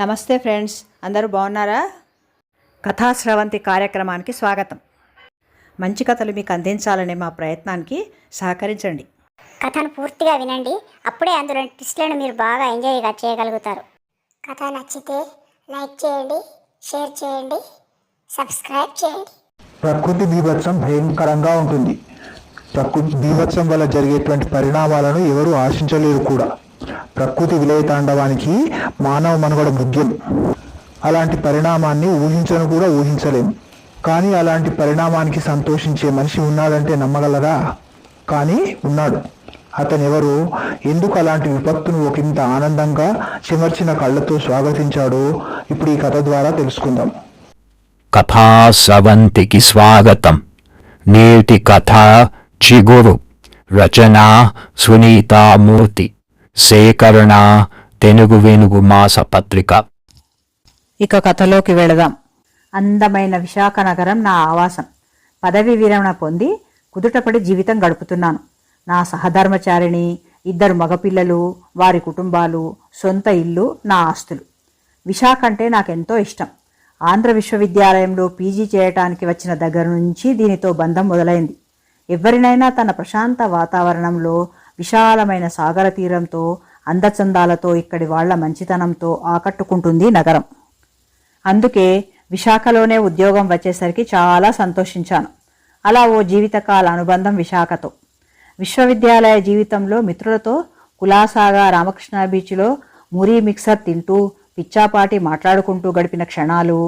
నమస్తే ఫ్రెండ్స్ అందరూ బాగున్నారా? కథాశ్రవంతి కార్యక్రమానికి స్వాగతం. మంచి కథలు మీకు అందించాలనే మా ప్రయత్నానికి సహకరించండి. కథను పూర్తిగా వినండి అప్పుడే అందులో ట్విస్ట్లను మీరు బాగా ఎంజాయ్గా చేయగలుగుతారు. కథ నచ్చితే లైక్ చేయండి షేర్ చేయండి సబ్స్క్రైబ్ చేయండి. ప్రకృతి బీభత్సం భయంకరంగా ఉంటుంది. ప్రకృతి బీభత్సం వల్ల జరిగేటువంటి పరిణామాలను ఎవరూ ఆశించలేరు కూడా. ప్రకృతి విలయతాండవానికి మానవ మనుగడ ముఖ్యం. అలాంటి పరిణామాన్ని ఊహించను కూడా ఊహించలేము కానీ అలాంటి పరిణామానికి సంతోషించే మనిషి ఉన్నాడంటే నమ్మగలరా? కానీ ఉన్నాడు. అతను ఎవరు ఎందుకు అలాంటి విపత్తును ఒకంత ఆనందంగా చెమర్చిన కళ్ళతో స్వాగతించాడో ఇప్పుడు ఈ కథ ద్వారా తెలుసుకుందాం. కథాస్రవంతికి స్వాగతం. నేటి కథ చిగురు. రచన సునీతామూర్తి సేకరణ తెనుగు వెనుగు మాస పత్రిక. ఇక కథలోకి వెళదాం. అందమైన విశాఖ నగరం నా ఆవాసం. పదవి విరమణ పొంది కుదుటపడి జీవితం గడుపుతున్నాను. నా సహధర్మచారిణి ఇద్దరు మగపిల్లలు వారి కుటుంబాలు సొంత ఇల్లు నా ఆస్తులు. విశాఖ అంటే నాకెంతో ఇష్టం. ఆంధ్ర విశ్వవిద్యాలయంలో పీజీ చేయటానికి వచ్చిన దగ్గర నుంచి దీనితో బంధం మొదలైంది. ఎవరినైనా తన ప్రశాంత వాతావరణంలో విశాలమైన సాగర తీరంతో అందచందాలతో ఇక్కడి వాళ్ళ మంచితనంతో ఆకట్టుకుంటుంది నగరం. అందుకే విశాఖలోనే ఉద్యోగం వచ్చేసరికి చాలా సంతోషించాను. అలా ఓ జీవితకాల అనుబంధం విశాఖతో. విశ్వవిద్యాలయ జీవితంలో మిత్రులతో కులాసాగా రామకృష్ణ బీచ్లో మురీ మిక్సర్ తింటూ పిచ్చాపాటి మాట్లాడుకుంటూ గడిపిన క్షణాలు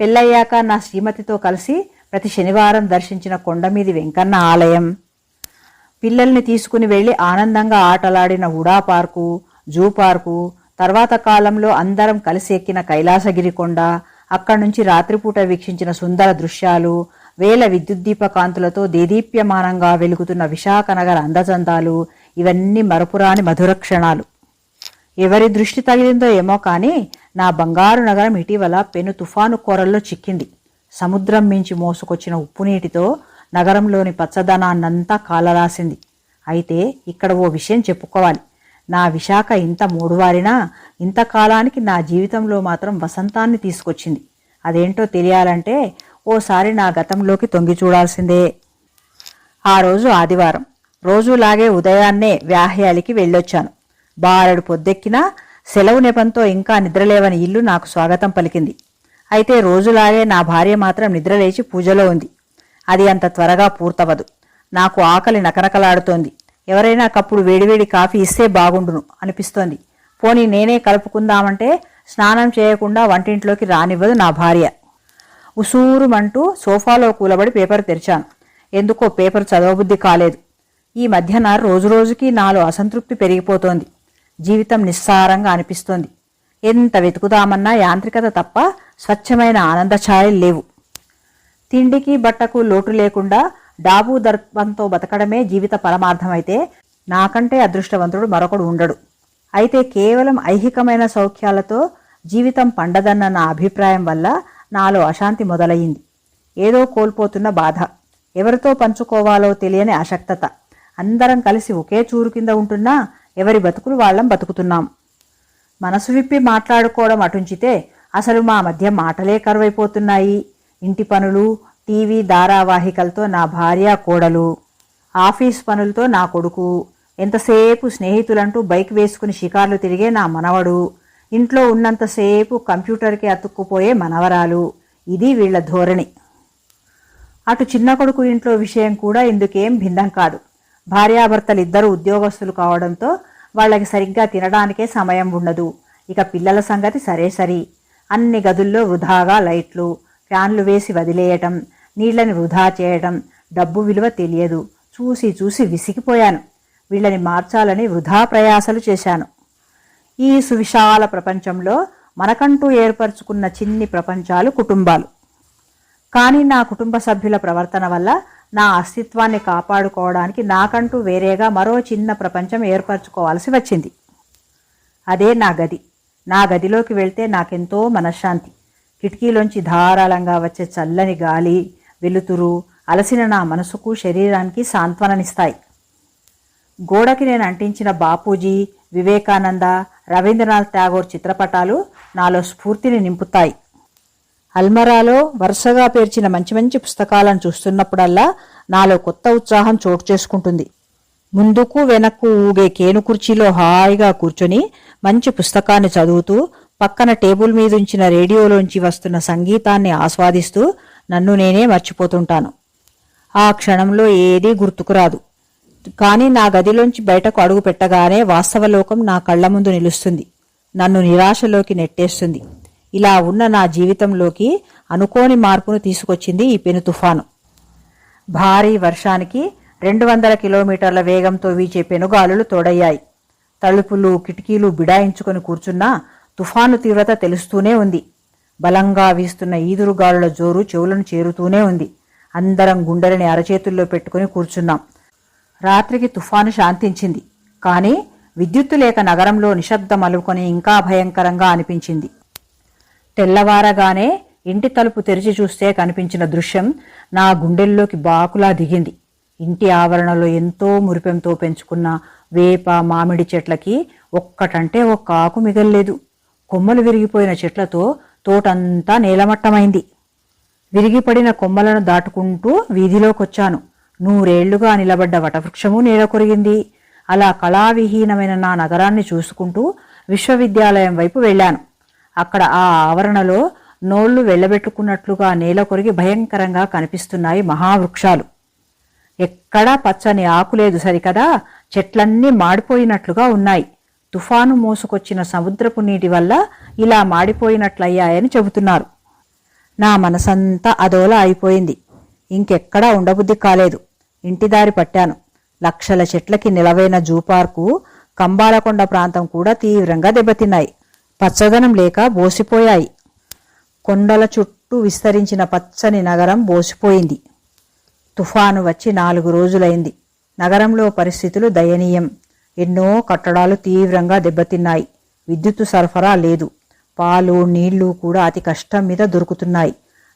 పెళ్ళయ్యాక నా శ్రీమతితో కలిసి ప్రతి శనివారం దర్శించిన కొండమీది వెంకన్న ఆలయం పిల్లల్ని తీసుకుని వెళ్ళి ఆనందంగా ఆటలాడిన ఉడా పార్కు జూ పార్కు తర్వాత కాలంలో అందరం కలిసి ఎక్కిన కైలాసగిరి కొండ అక్కడి నుంచి రాత్రిపూట వీక్షించిన సుందర దృశ్యాలు వేల విద్యుద్దీప కాంతులతో దేదీప్యమానంగా వెలుగుతున్న విశాఖ నగర అందచందాలు ఇవన్నీ మరపురాని మధుర క్షణాలు. ఎవరి దృష్టి తగిలిందో ఏమో కానీ నా బంగారు నగరం ఇటీవల పెను తుఫాను కోరల్లో చిక్కింది. సముద్రం మించి మోసుకొచ్చిన ఉప్పు నీటితో నగరంలోని పచ్చదనాన్నంతా కాలరాసింది. అయితే ఇక్కడ ఓ విషయం చెప్పుకోవాలి. నా విశాఖ ఇంత మూడువారినా ఇంతకాలానికి నా జీవితంలో మాత్రం వసంతాన్ని తీసుకొచ్చింది. అదేంటో తెలియాలంటే ఓసారి నా గతంలోకి తొంగి చూడాల్సిందే. ఆ రోజు ఆదివారం. రోజులాగే ఉదయాన్నే వ్యాహ్యాలికి వెళ్ళొచ్చాను. బారెడు పొద్దెక్కినా సెలవు నెపంతో ఇంకా నిద్రలేవని ఇల్లు నాకు స్వాగతం పలికింది. అయితే రోజులాగే నా భార్య మాత్రం నిద్రలేచి పూజలో ఉంది. అది అంత త్వరగా పూర్తవదు నాకు ఆకలి నకనకలాడుతోంది. ఎవరైనా కప్పుడు వేడివేడి కాఫీ ఇస్తే బాగుండును అనిపిస్తోంది. పోనీ నేనే కలుపుకుందామంటే స్నానం చేయకుండా వంటింట్లోకి రానివ్వదు నా భార్య. ఉసూరుమంటూ సోఫాలో కూలబడి పేపర్ తెరిచాను. ఎందుకో పేపర్ చదవబుద్ధి కాలేదు. ఈ మధ్యన రోజురోజుకి నాలో అసంతృప్తి పెరిగిపోతోంది. జీవితం నిస్సారంగా అనిపిస్తోంది. ఎంత వెతుకుదామన్నా యాంత్రికత తప్ప స్వచ్ఛమైన ఆనంద ఛాయలు లేవు. తిండికి బట్టకు లోటు లేకుండా డాబు దర్పంతో బతకడమే జీవిత పరమార్థమైతే నాకంటే అదృష్టవంతుడు మరొకడు ఉండడు. అయితే కేవలం ఐహికమైన సౌఖ్యాలతో జీవితం పండదన్న నా అభిప్రాయం వల్ల నాలో అశాంతి మొదలయ్యింది. ఏదో కోల్పోతున్న బాధ. ఎవరితో పంచుకోవాలో తెలియని అశక్తత అందరం కలిసి ఒకే చూరు కింద ఉంటున్నా ఎవరి బతుకులు వాళ్ళం బతుకుతున్నాం. మనసు విప్పి మాట్లాడుకోవడం అటుంచితే అసలు మా మధ్య మాటలే కరువైపోతున్నాయి. ఇంటి పనులు టీవీ ధారావాహికలతో నా భార్య కోడలు ఆఫీస్ పనులతో నా కొడుకు. ఎంతసేపు స్నేహితులంటూ బైక్ వేసుకుని షికార్లు తిరిగే నా మనవడు. ఇంట్లో ఉన్నంతసేపు కంప్యూటర్కి అతుక్కుపోయే మనవరాలు. ఇది వీళ్ళ ధోరణి. అటు చిన్న కొడుకు ఇంట్లో విషయం కూడా ఇందుకేం భిన్నం కాదు. భార్యాభర్తలు ఇద్దరు ఉద్యోగస్తులు కావడంతో వాళ్ళకి సరిగ్గా తినడానికే సమయం ఉండదు. ఇక పిల్లల సంగతి సరే సరి. అన్ని గదుల్లో వృధాగా లైట్లు ఫ్యాన్లు వేసి వదిలేయటం నీళ్ళని వృధా చేయటం డబ్బు విలువ తెలియదు. చూసి చూసి విసిగిపోయాను. వీళ్ళని మార్చాలని వృధా ప్రయాసలు చేశాను. ఈ సువిశాల ప్రపంచంలో మనకంటూ ఏర్పరచుకున్న చిన్ని ప్రపంచాలు కుటుంబాలు. కానీ నా కుటుంబ సభ్యుల ప్రవర్తన వల్ల నా అస్తిత్వాన్ని కాపాడుకోవడానికి నాకంటూ వేరేగా మరో చిన్న ప్రపంచం ఏర్పరచుకోవాల్సి వచ్చింది. అదే నా గది. నా గదిలోకి వెళ్తే నాకెంతో మనశ్శాంతి. కిటికీలోంచి ధారాళంగా వచ్చే చల్లని గాలి వెలుతురు అలసిన నా మనసుకు శరీరానికి సాంత్వననిస్తాయి. గోడకి నేను అంటించిన బాపూజీ వివేకానంద రవీంద్రనాథ్ ట్యాగోర్ చిత్రపటాలు నాలో స్ఫూర్తిని నింపుతాయి. అల్మరాలో వరుసగా పేర్చిన మంచి మంచి పుస్తకాలను చూస్తున్నప్పుడల్లా నాలో కొత్త ఉత్సాహం చోటు చేసుకుంటుంది. ముందుకు వెనక్కు ఊగే కేను కుర్చీలో హాయిగా కూర్చొని మంచి పుస్తకాన్ని చదువుతూ పక్కన టేబుల్ మీద ఉంచిన రేడియోలోంచి వస్తున్న సంగీతాన్ని ఆస్వాదిస్తూ నన్ను నేనే మర్చిపోతుంటాను. ఆ క్షణంలో ఏదీ గుర్తుకురాదు కానీ నా గదిలోంచి బయటకు అడుగు పెట్టగానే వాస్తవలోకం నా కళ్ళ ముందు నిలుస్తుంది. నన్ను నిరాశలోకి నెట్టేస్తుంది. ఇలా ఉన్న నా జీవితంలోకి అనుకోని మార్పును తీసుకొచ్చింది ఈ పెను తుఫాను. భారీ వర్షానికి రెండు వందల కిలోమీటర్ల వేగంతో వీచే పెనుగాలులు తోడయ్యాయి. తలుపులు కిటికీలు బిడాయించుకొని కూర్చున్నా తుఫాను తీవ్రత తెలుస్తూనే ఉంది. బలంగా వీస్తున్న ఈదురుగాలుల జోరు చెవులను చేరుతూనే ఉంది. అందరం గుండెలని అరచేతుల్లో పెట్టుకుని కూర్చున్నాం. రాత్రికి తుఫాను శాంతించింది. కానీ విద్యుత్తు లేక నగరంలో నిశ్శబ్దం అలుకొని ఇంకా భయంకరంగా అనిపించింది. తెల్లవారగానే ఇంటి తలుపు తెరిచి చూస్తే కనిపించిన దృశ్యం నా గుండెల్లోకి బాకులా దిగింది. ఇంటి ఆవరణలో ఎంతో మురిపెంతో పెంచుకున్న వేప మామిడి చెట్లకి ఒక్కటంటే ఒక్క ఆకు మిగల్లేదు. కొమ్మలు విరిగిపోయిన చెట్లతో తోటంతా నేలమట్టమైంది. విరిగిపడిన కొమ్మలను దాటుకుంటూ వీధిలోకొచ్చాను. నూరేళ్ళుగా నిలబడ్డ వటవృక్షము నేలకొరిగింది. అలా కళావిహీనమైన నా నగరాన్ని చూసుకుంటూ విశ్వవిద్యాలయం వైపు వెళ్ళాను. అక్కడ ఆ ఆవరణలో నోళ్ళు వెళ్ళబెట్టుకున్నట్లుగా నేల కొరిగి భయంకరంగా కనిపిస్తున్నాయి మహావృక్షాలు. ఎక్కడా పచ్చని ఆకులేదు సరికదా చెట్లన్నీ మాడిపోయినట్లుగా ఉన్నాయి. తుఫాను మోసుకొచ్చిన సముద్రపు నీటి వల్ల ఇలా మాడిపోయినట్లయ్యాయని చెబుతున్నారు. నా మనసంతా అదోలా అయిపోయింది. ఇంకెక్కడా ఉండబుద్ధి కాలేదు. ఇంటిదారి పట్టాను. లక్షల చెట్లకి నిలవైన జూపార్కు కంబాలకొండ ప్రాంతం కూడా తీవ్రంగా దెబ్బతిన్నాయి. పచ్చదనం లేక బోసిపోయాయి. కొండల చుట్టూ విస్తరించిన పచ్చని నగరం బోసిపోయింది. తుఫాను వచ్చి నాలుగు రోజులైంది. నగరంలో పరిస్థితులు దయనీయం. ఎన్నో కట్టడాలు తీవ్రంగా దెబ్బతిన్నాయి. విద్యుత్తు సరఫరా లేదు. పాలు నీళ్ళు కూడా అతి కష్టం మీద దొరుకుతున్నాయి.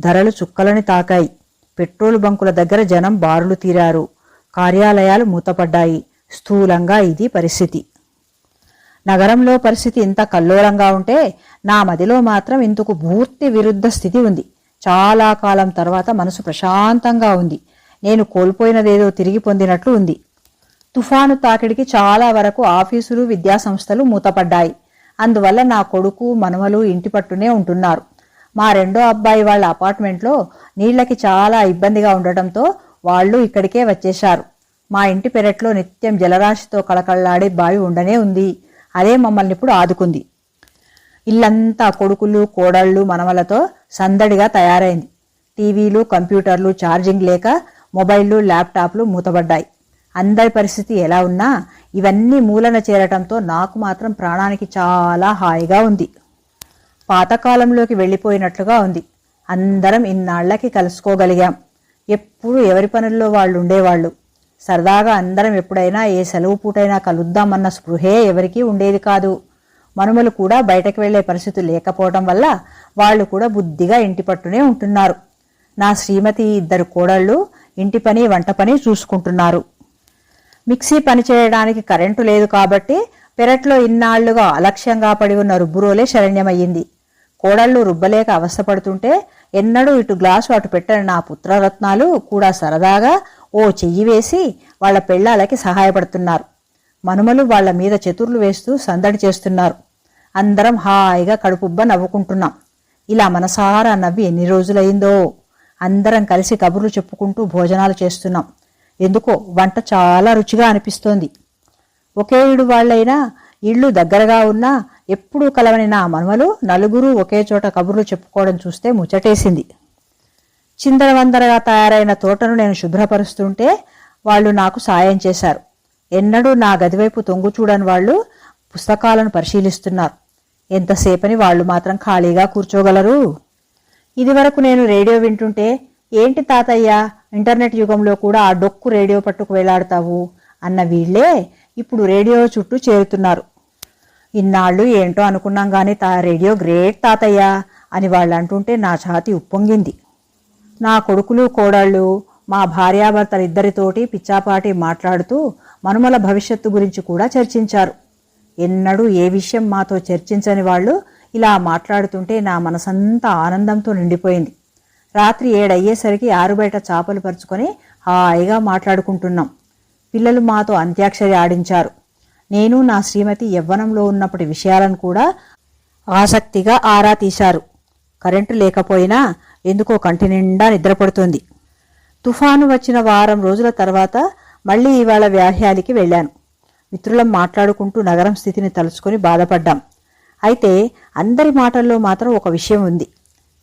ధరలు చుక్కలని తాకాయి. పెట్రోల్ బంకుల దగ్గర జనం బారులు తీరారు. కార్యాలయాలు మూతపడ్డాయి. స్థూలంగా ఇది పరిస్థితి. నగరంలో పరిస్థితి ఇంత కల్లోలంగా ఉంటే నా మదిలో మాత్రం ఇందుకు పూర్తి విరుద్ధ స్థితి ఉంది. చాలా కాలం తర్వాత మనసు ప్రశాంతంగా ఉంది. నేను కోల్పోయినదేదో తిరిగి పొందినట్లు ఉంది. తుఫాను తాకిడికి చాలా వరకు ఆఫీసులు విద్యాసంస్థలు మూతపడ్డాయి. అందువల్ల నా కొడుకు మనవలు ఇంటి పట్టునే ఉంటున్నారు. మా రెండో అబ్బాయి వాళ్ళ అపార్ట్మెంట్లో నీళ్ళకి చాలా ఇబ్బందిగా ఉండటంతో వాళ్ళు ఇక్కడికే వచ్చేశారు. మా ఇంటి పెరట్లో నిత్యం జలరాశితో కళకళలాడే బావి ఉండనే ఉంది. అదే మమ్మల్ని ఇప్పుడు ఆదుకుంది. ఇల్లంతా కొడుకులు కోడళ్ళు మనవలతో సందడిగా తయారైంది. టీవీలు కంప్యూటర్లు ఛార్జింగ్ లేక మొబైళ్ళు ల్యాప్టాప్లు మూతబడ్డాయి అందరి పరిస్థితి ఎలా ఉన్నా ఇవన్నీ మూలన చేరటంతో నాకు మాత్రం ప్రాణానికి చాలా హాయిగా ఉంది. పాతకాలంలోకి వెళ్ళిపోయినట్లుగా ఉంది. అందరం ఇన్నాళ్ళకి కలుసుకోగలిగాం. ఎప్పుడు ఎవరి పనుల్లో వాళ్ళు ఉండేవాళ్ళు సరదాగా అందరం ఎప్పుడైనా ఏ సెలవు పూటైనా కలుద్దామన్న స్పృహే ఎవరికీ ఉండేది కాదు. మనుమలు కూడా బయటకు వెళ్ళే పరిస్థితి లేకపోవడం వల్ల వాళ్ళు కూడా బుద్ధిగా ఇంటి పట్టునే ఉంటున్నారు. నా శ్రీమతి ఇద్దరు కోడళ్ళు ఇంటి పని వంట పని చూసుకుంటున్నారు. మిక్సీ పనిచేయడానికి కరెంటు లేదు కాబట్టి పెరట్లో ఇన్నాళ్ళుగా అలక్ష్యంగా పడి ఉన్న రుబ్బురోలే శరణ్యమయ్యింది. కోడళ్ళు రుబ్బలేక అవస్థపడుతుంటే ఎన్నడూ ఇటు గ్లాసు అటు పెట్టని నా పుత్రరత్నాలు కూడా సరదాగా ఓ చెయ్యి వేసి వాళ్ళ పెళ్ళాలకి సహాయపడుతున్నారు. మనుమలు వాళ్ళ మీద చతుర్లు వేస్తూ సందడి చేస్తున్నారు. అందరం హాయిగా కడుపుబ్బ నవ్వుకుంటున్నాం. ఇలా మనసారా నవ్వి ఎన్ని రోజులైందో అందరం కలిసి కబుర్లు చెప్పుకుంటూ భోజనాలు చేస్తున్నాం. ఎందుకో వంట చాలా రుచిగా అనిపిస్తోంది. ఒకే ఇడు వాళ్ళైనా ఇళ్ళు దగ్గరగా ఉన్నా ఎప్పుడూ కలవని నా మనమలు నలుగురు ఒకే చోట కబుర్లు చెప్పుకోవడం చూస్తే ముచ్చటేసింది. చిందరవందరగా తయారైన తోటను నేను శుభ్రపరుస్తుంటే వాళ్ళు నాకు సాయం చేశారు. ఎన్నడూ నా గదివైపు తొంగు చూడని వాళ్ళు పుస్తకాలను పరిశీలిస్తున్నారు. ఎంతసేపని వాళ్ళు మాత్రం ఖాళీగా కూర్చోగలరు? ఇదివరకు నేను రేడియో వింటుంటే ఏంటి తాతయ్య ఇంటర్నెట్ యుగంలో కూడా ఆ డొక్కు రేడియో పట్టుకు వేలాడతావు అన్న వీళ్ళే ఇప్పుడు రేడియో చుట్టూ చేరుతున్నారు. ఇన్నాళ్ళు ఏంటో అనుకున్నాం కానీ తా రేడియో గ్రేట్ తాతయ్య అని వాళ్ళు అంటుంటే నా ఛాతి ఉప్పొంగింది. నా కొడుకులు కోడళ్ళు మా భార్యాభర్తలిద్దరితోటి పిచ్చాపాటి మాట్లాడుతూ మనుమల భవిష్యత్తు గురించి కూడా చర్చించారు. ఎన్నడూ ఏ విషయం మాతో చర్చించని వాళ్ళు ఇలా మాట్లాడుతుంటే నా మనసంతా ఆనందంతో నిండిపోయింది. రాత్రి ఏడయ్యేసరికి ఆరుబయట చాపలు పరుచుకొని హాయిగా మాట్లాడుకుంటున్నాం. పిల్లలు మాతో అంత్యాక్షరి ఆడించారు. నేను నా శ్రీమతి యవ్వనంలో ఉన్నప్పటి విషయాలను కూడా ఆసక్తిగా ఆరా తీశారు. కరెంటు లేకపోయినా ఎందుకో కంటి నిండా నిద్రపడుతుంది. తుఫాను వచ్చిన వారం రోజుల తర్వాత మళ్ళీ ఇవాళ వ్యాహ్యాలికి వెళ్ళాను. మిత్రులం మాట్లాడుకుంటూ నగరం స్థితిని తలుచుకొని బాధపడ్డాం. అయితే అందరి మాటల్లో మాత్రం ఒక విషయం ఉంది.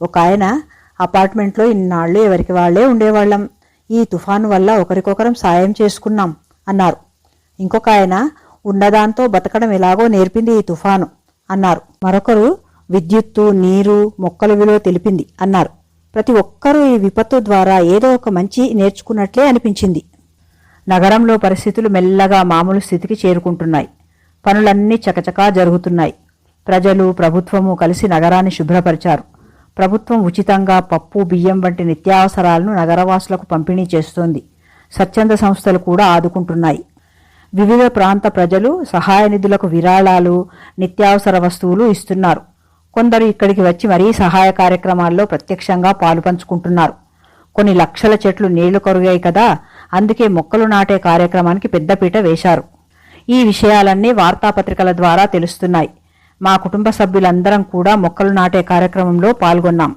ఒక ఆయన అపార్ట్మెంట్లో ఇన్నాళ్ళు ఎవరికి వాళ్ళే ఉండేవాళ్ళం. ఈ తుఫాను వల్ల ఒకరికొకరం సాయం చేసుకున్నాం అన్నారు. ఇంకొక ఆయన ఉన్నదాంతో బతకడం ఎలాగో నేర్పింది ఈ తుఫాను అన్నారు. మరొకరు విద్యుత్తు నీరు మొక్కల విలువ తెలిపింది అన్నారు. ప్రతి ఒక్కరూ ఈ విపత్తు ద్వారా ఏదో ఒక మంచి నేర్చుకున్నట్లే అనిపించింది. నగరంలో పరిస్థితులు మెల్లగా మామూలు స్థితికి చేరుకుంటున్నాయి. పనులన్నీ చకచకా జరుగుతున్నాయి. ప్రజలు ప్రభుత్వము కలిసి నగరాన్ని శుభ్రపరిచారు. ప్రభుత్వం ఉచితంగా పప్పు బియ్యం వంటి నిత్యావసరాలను నగరవాసులకు పంపిణీ చేస్తోంది. స్వచ్ఛంద సంస్థలు కూడా ఆదుకుంటున్నాయి. వివిధ ప్రాంత ప్రజలు సహాయ నిధులకు విరాళాలు నిత్యావసర వస్తువులు ఇస్తున్నారు. కొందరు ఇక్కడికి వచ్చి మరీ సహాయ కార్యక్రమాల్లో ప్రత్యక్షంగా పాలు పంచుకుంటున్నారు. కొన్ని లక్షల చెట్లు నీళ్ళు కరుగాయి కదా అందుకే మొక్కలు నాటే కార్యక్రమానికి పెద్దపీట వేశారు. ఈ విషయాలన్నీ వార్తాపత్రికల ద్వారా తెలుస్తున్నాయి. మా కుటుంబ సభ్యులందరం కూడా మొక్కలు నాటే కార్యక్రమంలో పాల్గొన్నాం.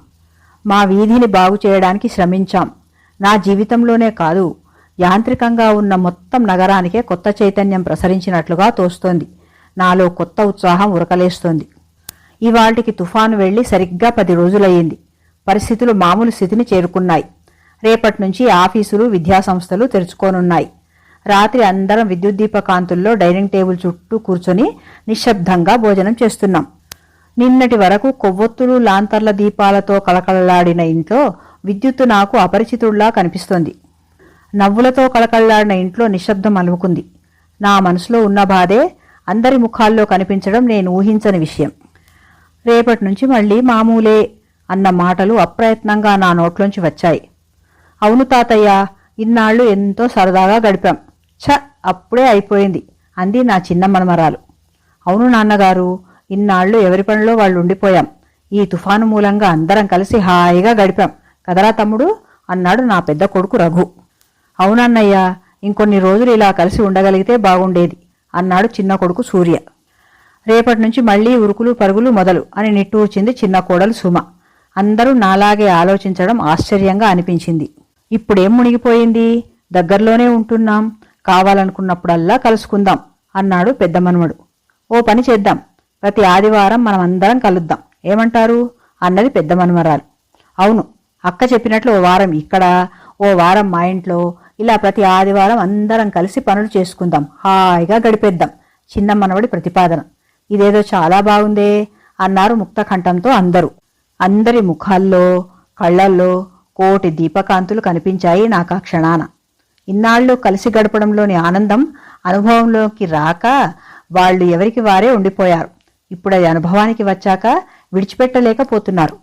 మా వీధిని బాగు చేయడానికి శ్రమించాం. నా జీవితంలోనే కాదు యాంత్రికంగా ఉన్న మొత్తం నగరానికే కొత్త చైతన్యం ప్రసరించినట్లుగా తోస్తోంది. నాలో కొత్త ఉత్సాహం ఉరకలేస్తోంది. ఇవాళ్టికి తుఫాను వెళ్ళి సరిగ్గా పది రోజులయ్యింది. పరిస్థితులు మామూలు స్థితిని చేరుకున్నాయి. రేపటి నుంచి ఆఫీసులు విద్యాసంస్థలు తెరుచుకోనున్నాయి. రాత్రి అందరం విద్యుత్ దీపకాంతుల్లో డైనింగ్ టేబుల్ చుట్టూ కూర్చొని నిశ్శబ్దంగా భోజనం చేస్తున్నాం. నిన్నటి వరకు కొవ్వొత్తులు లాంతర్ల దీపాలతో కలకలలాడిన ఇంట్లో విద్యుత్తు నాకు అపరిచితుల్లా కనిపిస్తోంది. నవ్వులతో కలకలలాడిన ఇంట్లో నిశ్శబ్దం అలుముకుంది. నా మనసులో ఉన్న బాధే అందరి ముఖాల్లో కనిపించడం నేను ఊహించని విషయం. రేపటి నుంచి మళ్ళీ మామూలే అన్న మాటలు అప్రయత్నంగా నా నోట్లోంచి వచ్చాయి. అవును తాతయ్య ఇన్నాళ్ళు ఎంతో సరదాగా గడిపాం. ఛ అప్పుడే అయిపోయింది అంది నా చిన్న మనమరాలు. అవును నాన్నగారు ఇన్నాళ్ళు ఎవరి పనిలో వాళ్ళు ఉండిపోయాం ఈ తుఫాను మూలంగా అందరం కలిసి హాయిగా గడిపాం. కదరా తమ్ముడు? అన్నాడు నా పెద్ద కొడుకు రఘు. అవునన్నయ్య ఇంకొన్ని రోజులు ఇలా కలిసి ఉండగలిగితే బాగుండేది అన్నాడు చిన్న కొడుకు సూర్య. రేపటి నుంచి మళ్ళీ ఉరుకులు పరుగులు మొదలు అని నిట్టూర్చింది చిన్న కోడలు సుమ. అందరూ నాలాగే ఆలోచించడం ఆశ్చర్యంగా అనిపించింది. ఇప్పుడేం మునిగిపోయింది? దగ్గరలోనే ఉంటున్నాం. కావాలనుకున్నప్పుడల్లా కలుసుకుందాం అన్నాడు పెద్ద మనుమడు. ఓ పని చేద్దాం. ప్రతి ఆదివారం మనం అందరం కలుద్దాం. ఏమంటారు? అన్నది పెద్ద మనుమరాలు. అవును అక్క చెప్పినట్లు ఓ వారం ఇక్కడ ఓ వారం మా ఇంట్లో ఇలా ప్రతి ఆదివారం అందరం కలిసి పనులు చేసుకుందాం. హాయిగా గడిపేద్దాం. చిన్న మనవడి ప్రతిపాదన. ఇదేదో చాలా బాగుందే అన్నారు ముక్తకంఠంతో అందరూ. అందరి ముఖాల్లో కళ్ళల్లో కోటి దీపకాంతులు కనిపించాయి నాకు ఆ క్షణాన. ఇన్నాళ్ళు కలిసి గడపడంలోని ఆనందం అనుభవంలోకి రాక వాళ్ళు ఎవరికి వారే ఉండిపోయారు. ఇప్పుడు అది అనుభవానికి వచ్చాక విడిచిపెట్టలేకపోతున్నారు.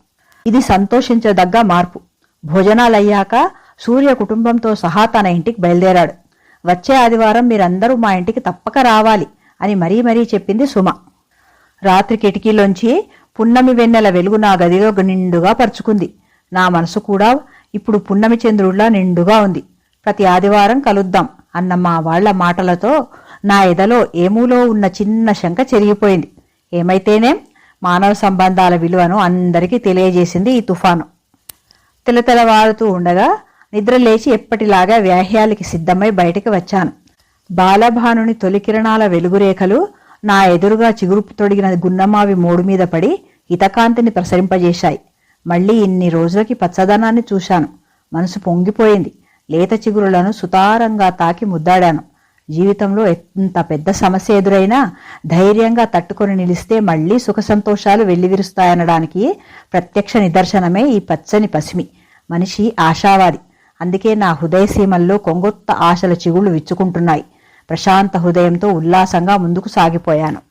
ఇది సంతోషించదగ్గ మార్పు. భోజనాలయ్యాక సూర్య కుటుంబంతో సహా తన ఇంటికి బయలుదేరాడు. వచ్చే ఆదివారం మీరందరూ మా ఇంటికి తప్పక రావాలి అని మరీ మరీ చెప్పింది సుమ. రాత్రి కిటికీలోంచి పున్నమి వెన్నెల వెలుగు నా గదిలో నిండుగా పరుచుకుంది. నా మనసు కూడా ఇప్పుడు పున్నమి చంద్రుడిలా నిండుగా ఉంది. ప్రతి ఆదివారం కలుద్దాం అన్న మా వాళ్ళ మాటలతో నా ఎదలో ఏమూలో ఉన్న చిన్న శంక చెరిగిపోయింది. ఏమైతేనేం మానవ సంబంధాల విలువను అందరికీ తెలియజేసింది ఈ తుఫాను. తెలతెలవారుతూ ఉండగా నిద్ర లేచి ఎప్పటిలాగా వ్యాహ్యాలకి సిద్ధమై బయటికి వచ్చాను. బాలభానుని తొలి కిరణాల వెలుగురేఖలు నా ఎదురుగా చిగురు తొడిగిన గున్నమావి మోడు మీద పడి హితకాంతిని ప్రసరింపజేశాయి. మళ్ళీ ఇన్ని రోజులకి పచ్చదనాన్ని చూశాను. మనసు పొంగిపోయింది. లేత చిగురులను సుతారంగా తాకి ముద్దాడాను. జీవితంలో ఎంత పెద్ద సమస్య ఎదురైనా ధైర్యంగా తట్టుకొని నిలిస్తే మళ్ళీ సుఖ సంతోషాలు వెల్లివిరుస్తాయనడానికి ప్రత్యక్ష నిదర్శనమే ఈ పచ్చని పసిమి. మనిషి ఆశావాది. అందుకే నా హృదయ సీమల్లో కొంగొత్త ఆశల చిగుళ్ళు విచ్చుకుంటున్నాయి. ప్రశాంత హృదయంతో ఉల్లాసంగా ముందుకు సాగిపోయాను.